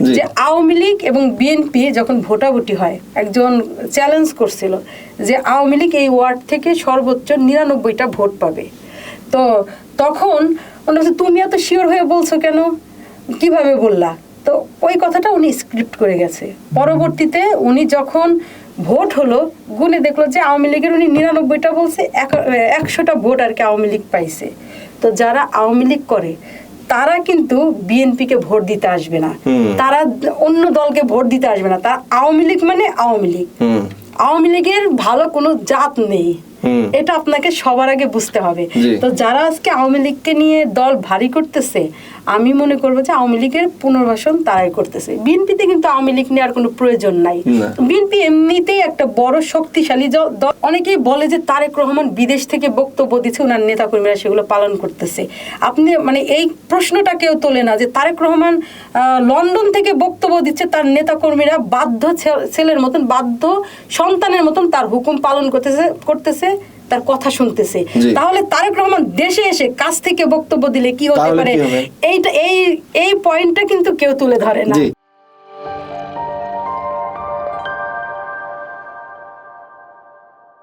যে আওয়ামী লীগ এবং বিএনপি যখন ভোটাভুটি হয়, একজন চ্যালেঞ্জ করছিল যে আওয়ামী লীগ এই ওয়ার্ড থেকে সর্বোচ্চ নিরানব্বইটা ভোট পাবে। তো তখন ওনার তুমি এত শিওর হয়ে বলছো কেন? কীভাবে বললা? তো ওই কথাটা উনি স্ক্রিপ্ট করে গেছে। পরবর্তীতে উনি যখন ভোট হলো, গুনে দেখল যে আওয়ামী লীগের উনি নিরানব্বইটা বলছে, এক- একশোটা ভোট আর কি আওয়ামী লীগ পাইছে। তো যারা আওয়ামী লীগ করে তারা কিন্তু বিএনপিকে ভোট দিতে আসবে না। তারা অন্য দলকে ভোট দিতে আসবে না। তারা আওয়ামী লীগ মানে আওয়ামী লীগ। আওয়ামী লীগের ভালো কোনো জাত নেই। এটা আপনাকে সবার আগে বুঝতে হবে। তো যারা আজকে আওয়ামী লীগকে নিয়ে দল ভারী করতেছে আমি মনে করব যে আওয়ামী লীগের পুনর্বাসন তারাই করতেছে। বিএনপিতে কিন্তু আওয়ামী লীগ নেওয়ার কোনো প্রয়োজন নাই। বিএনপি এমনিতেই একটা বড় শক্তিশালী দল। অনেকেই বলে যে তারেক রহমান বিদেশ থেকে বক্তব্য দিচ্ছে ওনার নেতাকর্মীরা সেগুলো পালন করতেছে। আপনি মানে এই প্রশ্নটা কেউ তোলে না যে তারেক রহমান আহ, লন্ডন থেকে বক্তব্য দিচ্ছে তার নেতাকর্মীরা বাধ্য ছেলের মতন বাধ্য সন্তানের মতন তার হুকুম পালন করতেছে করতেছে। তার কথা শুনতেছে। তাহলে তারেক রহমান দেশে এসে কাছ থেকে বক্তব্য দিলে কি হতে পারে? এইটা এই এই পয়েন্টটা কিন্তু কেউ তুলে ধরে না।